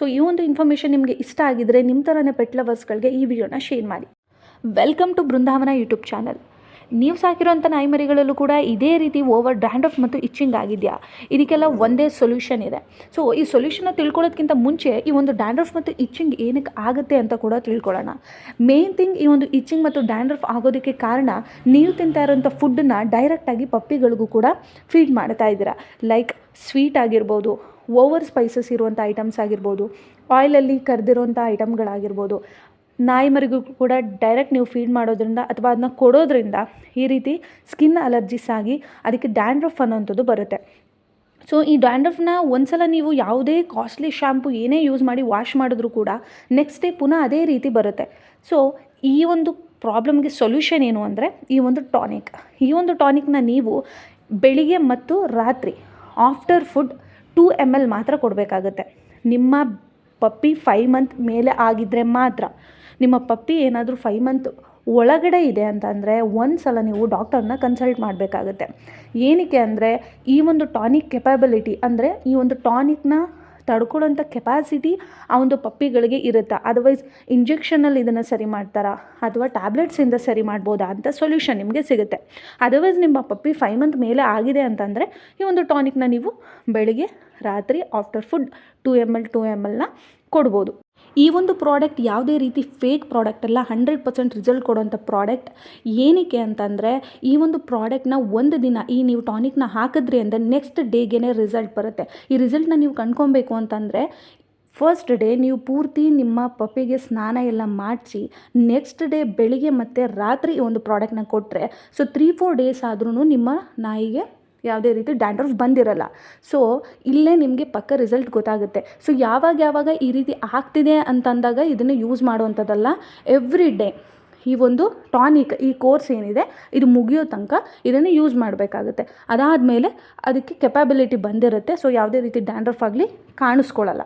So ಈ ಒಂದು information ನಿಮಗೆ ಇಷ್ಟ ಆಗಿದ್ರೆ ನಿಮ್ಮ ಥರನೇ ಪೆಟ್ ಲವರ್ಸ್ಗಳಿಗೆ ಈ ವಿಡಿಯೋನ ಶೇರ್ ಮಾಡಿ. Welcome to Brindavana YouTube channel ನೀವು ಸಾಕಿರೋಂಥ ನಾಯಿಮರಿಗಳಲ್ಲೂ ಕೂಡ ಇದೇ ರೀತಿ ಓವರ್ ಡ್ಯಾಂಡ್ರಫ್ ಮತ್ತು ಇಚ್ಚಿಂಗ್ ಆಗಿದೆಯಾ? ಇದಕ್ಕೆಲ್ಲ ಒಂದೇ ಸೊಲ್ಯೂಷನ್ ಇದೆ. ಸೊ ಈ ಸೊಲ್ಯೂಷನ್ನ ತಿಳ್ಕೊಳ್ಳೋದಕ್ಕಿಂತ ಮುಂಚೆ ಈ ಒಂದು ಡ್ಯಾಂಡ್ರಫ್ ಮತ್ತು ಇಚ್ಚಿಂಗ್ ಏನಕ್ಕೆ ಆಗುತ್ತೆ ಅಂತ ಕೂಡ ತಿಳ್ಕೊಳ್ಳೋಣ. ಮೇನ್ ಥಿಂಗ್ ಈ ಒಂದು ಇಚ್ಚಿಂಗ್ ಮತ್ತು ಡ್ಯಾಂಡ್ರಫ್ ಆಗೋದಕ್ಕೆ ಕಾರಣ ನೀವು ತಿಂತಾ ಇರೋಂಥ ಫುಡ್ಡನ್ನ ಡೈರೆಕ್ಟಾಗಿ ಪಪ್ಪಿಗಳಿಗೂ ಕೂಡ ಫೀಡ್ ಮಾಡ್ತಾ ಇದ್ದೀರಾ. ಲೈಕ್ ಸ್ವೀಟ್ ಆಗಿರ್ಬೋದು ಓವರ್ ಸ್ಪೈಸಸ್ ಇರುವಂಥ ಐಟಮ್ಸ್ ಆಗಿರ್ಬೋದು ಆಯಿಲಲ್ಲಿ ಕರೆದಿರೋಂಥ ಐಟಮ್ಗಳಾಗಿರ್ಬೋದು, ನಾಯಿ ಮರಿಗೂ ಕೂಡ ಡೈರೆಕ್ಟ್ ನೀವು ಫೀಡ್ ಮಾಡೋದ್ರಿಂದ ಅಥವಾ ಅದನ್ನ ಕೊಡೋದ್ರಿಂದ ಈ ರೀತಿ ಸ್ಕಿನ್ ಅಲರ್ಜಿಸ್ ಆಗಿ ಅದಕ್ಕೆ ಡ್ಯಾಂಡ್ರಫ್ ಅನ್ನೋಂಥದ್ದು ಬರುತ್ತೆ. ಸೊ ಈ ಡ್ಯಾಂಡ್ರಫ್ನ ಒಂದ್ಸಲ ನೀವು ಯಾವುದೇ ಕಾಸ್ಟ್ಲಿ ಶ್ಯಾಂಪು ಏನೇ ಯೂಸ್ ಮಾಡಿ ವಾಶ್ ಮಾಡಿದ್ರೂ ಕೂಡ ನೆಕ್ಸ್ಟ್ ಡೇ ಪುನಃ ಅದೇ ರೀತಿ ಬರುತ್ತೆ. ಸೊ ಈ ಒಂದು ಪ್ರಾಬ್ಲಮ್ಗೆ ಸೊಲ್ಯೂಷನ್ ಏನು ಅಂದರೆ ಈ ಒಂದು ಟಾನಿಕ್ ಈ ಒಂದು ಟಾನಿಕ್ನ ನೀವು ಬೆಳಿಗ್ಗೆ ಮತ್ತು ರಾತ್ರಿ after food two M L ಮಾತ್ರ ಕೊಡಬೇಕಾಗತ್ತೆ. ನಿಮ್ಮ ಪಪ್ಪಿ ಫೈ ಮಂತ್ ಮೇಲೆ ಆಗಿದ್ದರೆ ಮಾತ್ರ. ನಿಮ್ಮ ಪಪ್ಪಿ ಏನಾದರೂ ಫೈವ್ ಮಂತ್ ಒಳಗಡೆ ಇದೆ ಅಂತಂದರೆ ಒಂದು ಸಲ ನೀವು ಡಾಕ್ಟರ್ನ ಕನ್ಸಲ್ಟ್ ಮಾಡಬೇಕಾಗತ್ತೆ. ಏನಕ್ಕೆ ಅಂದರೆ ಈ ಒಂದು ಟಾನಿಕ್ ಕೆಪಬಿಲಿಟಿ ಅಂದರೆ ಈ ಒಂದು ಟಾನಿಕ್ನ ತಡ್ಕೊಳ್ಳೋಂಥ ಕೆಪಾಸಿಟಿ ಆ ಒಂದು ಪಪ್ಪಿಗಳಿಗೆ ಇರುತ್ತೆ? ಅದರ್ವೈಸ್ ಇಂಜೆಕ್ಷನಲ್ಲಿ ಇದನ್ನು ಸರಿ ಮಾಡ್ತಾರಾ? ಅಥವಾ ಟ್ಯಾಬ್ಲೆಟ್ಸಿಂದ ಸರಿ ಮಾಡ್ಬೋದಾ ಅಂತ ಸೊಲ್ಯೂಷನ್ ನಿಮಗೆ ಸಿಗುತ್ತೆ. ಅದರ್ವೈಸ್ ನಿಮ್ಮ ಪಪ್ಪಿ ಫೈವ್ ಮಂತ್ ಮೇಲೆ ಆಗಿದೆ ಅಂತಂದರೆ, ಈ ಒಂದು ಟಾನಿಕ್ನ ನೀವು ಬೆಳಿಗ್ಗೆ, ರಾತ್ರಿ after food two M L two M ಎಲ್ನ ಕೊಡ್ಬೋದು. ಈ ಒಂದು ಪ್ರಾಡಕ್ಟ್ ಯಾವುದೇ ರೀತಿ ಫೇಕ್ ಪ್ರಾಡಕ್ಟ್ ಅಲ್ಲ ಹಂಡ್ರೆಡ್ ಪರ್ಸೆಂಟ್ ರಿಸಲ್ಟ್ ಕೊಡುವಂಥ ಪ್ರಾಡಕ್ಟ್ ಏನಕ್ಕೆ ಅಂತಂದರೆ, ಈ ಒಂದು ಪ್ರಾಡಕ್ಟ್ನ ಒಂದು ದಿನ ಈ ನೀವು ಟಾನಿಕ್ನ ಹಾಕಿದ್ರಿ ಅಂದರೆ ನೆಕ್ಸ್ಟ್ ಡೇಗೇ ರಿಸಲ್ಟ್ ಬರುತ್ತೆ. ಈ ರಿಸಲ್ಟ್ನ ನೀವು ಕಂಡ್ಕೊಬೇಕು ಅಂತಂದರೆ ಫಸ್ಟ್ ಡೇ ನೀವು ಪೂರ್ತಿ ನಿಮ್ಮ ಪಪ್ಪಿಗೆ ಸ್ನಾನ ಎಲ್ಲ ಮಾಡಿಸಿ ನೆಕ್ಸ್ಟ್ ಡೇ ಬೆಳಿಗ್ಗೆ ಮತ್ತು ರಾತ್ರಿ ಒಂದು ಪ್ರಾಡಕ್ಟ್ನ ಕೊಟ್ಟರೆ ಸೊ ತ್ರೀ ಫೋರ್ ಡೇಸ್ ಆದ್ರೂ ನಿಮ್ಮ ನಾಯಿಗೆ ಯಾವುದೇ ರೀತಿ ಡ್ಯಾಂಡ್ರಫ್ ಬಂದಿರಲ್ಲ. ಸೊ ಇಲ್ಲೇ ನಿಮಗೆ ಪಕ್ಕ ರಿಸಲ್ಟ್ ಗೊತ್ತಾಗುತ್ತೆ. ಸೊ ಯಾವಾಗ ಯಾವಾಗ ಈ ರೀತಿ ಆಗ್ತಿದೆ ಅಂತಂದಾಗ ಇದನ್ನು ಯೂಸ್ ಮಾಡುವಂಥದ್ದಲ್ಲ ಎವ್ರಿ ಡೇ ಈ ಒಂದು ಟಾನಿಕ್ ಈ ಕೋರ್ಸ್ ಏನಿದೆ, ಇದು ಮುಗಿಯೋ ತನಕ ಇದನ್ನು ಯೂಸ್ ಮಾಡಬೇಕಾಗುತ್ತೆ. ಅದಾದಮೇಲೆ ಅದಕ್ಕೆ ಕೆಪಾಬಿಲಿಟಿ ಬಂದಿರುತ್ತೆ. ಸೊ ಯಾವುದೇ ರೀತಿ ಡ್ಯಾಂಡ್ರಫ್ ಆಗಲಿ ಕಾಣಿಸ್ಕೊಳ್ಳಲ್ಲ.